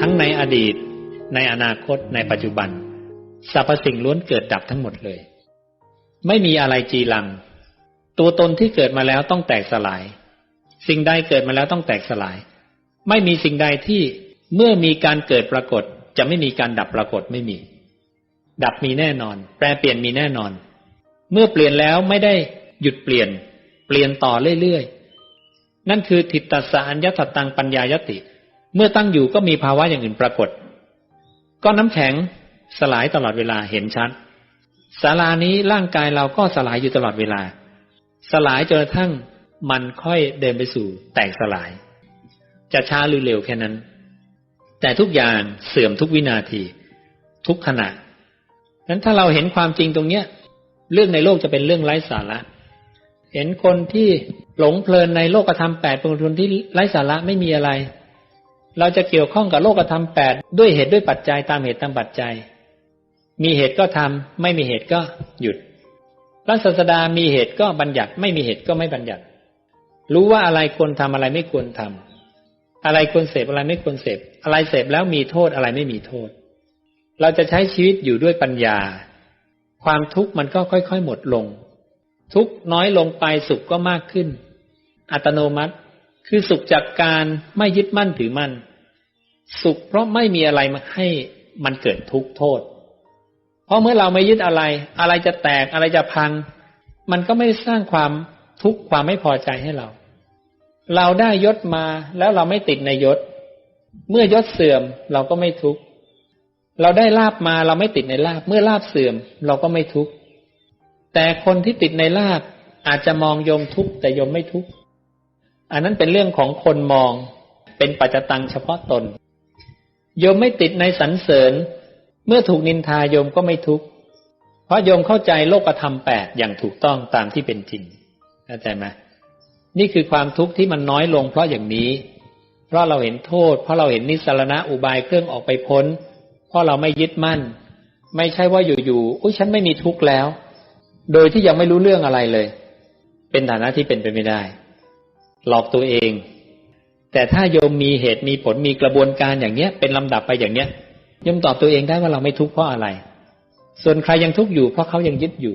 ทั้งในอดีต ในอนาคตในปัจจุบันสรรพสิ่งล้วนเกิดดับทั้งหมดเลย ไม่มีอะไรจีรัง ตัวตนที่เกิดมาแล้วต้องแตกสลาย สิ่งใดเกิดมาแล้วต้องแตกสลาย ไม่มีสิ่งใดที่เมื่อมีการเกิดปรากฏ จะไม่มีการดับปรากฏไม่มี ดับมีแน่นอน แปลเปลี่ยนมีแน่นอน เมื่อเปลี่ยนแล้วไม่ได้หยุดเปลี่ยน เปลี่ยนต่อเรื่อยๆนั่นคือทิฏฐสารยัตตังปัญญายติ เมื่อตั้งอยู่ก็มีภาวะอย่างอื่นปรากฏ ก้อนน้ำแข็งสลายตลอดเวลาเห็นชัดศาลานี้ร่างกายเราก็สลายอยู่ตลอดเวลา สลายจนกระทั่งมันค่อยเดินไปสู่แตกสลาย จะช้าหรือเร็วแค่นั้น แต่ทุกอย่างเสื่อมทุกวินาที ทุกขณะนั้นถ้าเราเห็นความจริงตรงเนี้ย เรื่องในโลกจะเป็นเรื่องไร้สาระ เห็นคนที่หลงเพลินในโลกธรรมแปดป็นคนที่ไร้สาระไม่มีอะไร เราจะเกี่ยวข้องกับโลกธรรมแปดด้วยเหตุด้วยปัจจัยตามเหตุตามปัจจัย มีเหตุก็ทำไม่มีเหตุก็หยุดพระศาสดามีเหตุก็บัญญัติ ไม่มีเหตุก็ไม่บัญญัติ รู้ว่าอะไรควรทำอะไรไม่ควรทำอะไรควรเสพอะไรไม่ควรเสพอะไรเสพแล้วมีโทษอะไรไม่มีโทษ เราจะใช้ชีวิตอยู่ด้วยปัญญา ความทุกข์มันก็ค่อย ๆ หมดลง ทุกน้อยลงไปสุขก็มากขึ้น อัตโนมัติ คือสุขจากการไม่ยึดมั่นถือมั่น สุขเพราะไม่มีอะไรมาให้มันเกิดทุกข์โทษ เพราะเมื่อเราไม่ยึดอะไร อะไรจะแตกอะไรจะพัง มันก็ไม่สร้างความทุกข์ความไม่พอใจให้เรา เราได้ยศมาแล้วเราไม่ติดในยศ เมื่อยศเสื่อมเราก็ไม่ทุกข์เราได้ลาบมาเราไม่ติดในลาบ เมื่อลาบเสื่อมเราก็ไม่ทุกข์แต่คนที่ติดในลาบอาจจะมองยมทุกข์แต่ยมไม่ทุกข์ อันนั้นเป็นเรื่องของคนมอง เป็นปัจจตังเฉพาะตน โยมไม่ติดในสรรเสริญ เมื่อถูกนินทาโยมก็ไม่ทุกข์ เพราะโยมเข้าใจโลกธรรมแปดอย่างถูกต้องตามที่เป็นจริง เข้าใจไหมนี่คือความทุกข์ที่มันน้อยลงเพราะอย่างนี้ เพราะเราเห็นโทษ เพราะเราเห็นนิสรณะอุบายเครื่องออกไปพ้น เพราะเราไม่ยึดมั่น ไม่ใช่ว่าอยู่ๆ อุ้ยฉันไม่มีทุกข์แล้ว โดยที่ยังไม่รู้เรื่องอะไรเลย เป็นฐานะที่เป็นไปไม่ได้ หลอกตัวเอง แต่ถ้าโยมมีเหตุมีผลมีกระบวนการอย่างเนี้ย เป็นลำดับไปอย่างเนี้ยโยมตอบตัวเองได้ว่าเราไม่ทุกข์เพราะอะไร ส่วนใครยังทุกข์อยู่เพราะเขายังยึดอยู่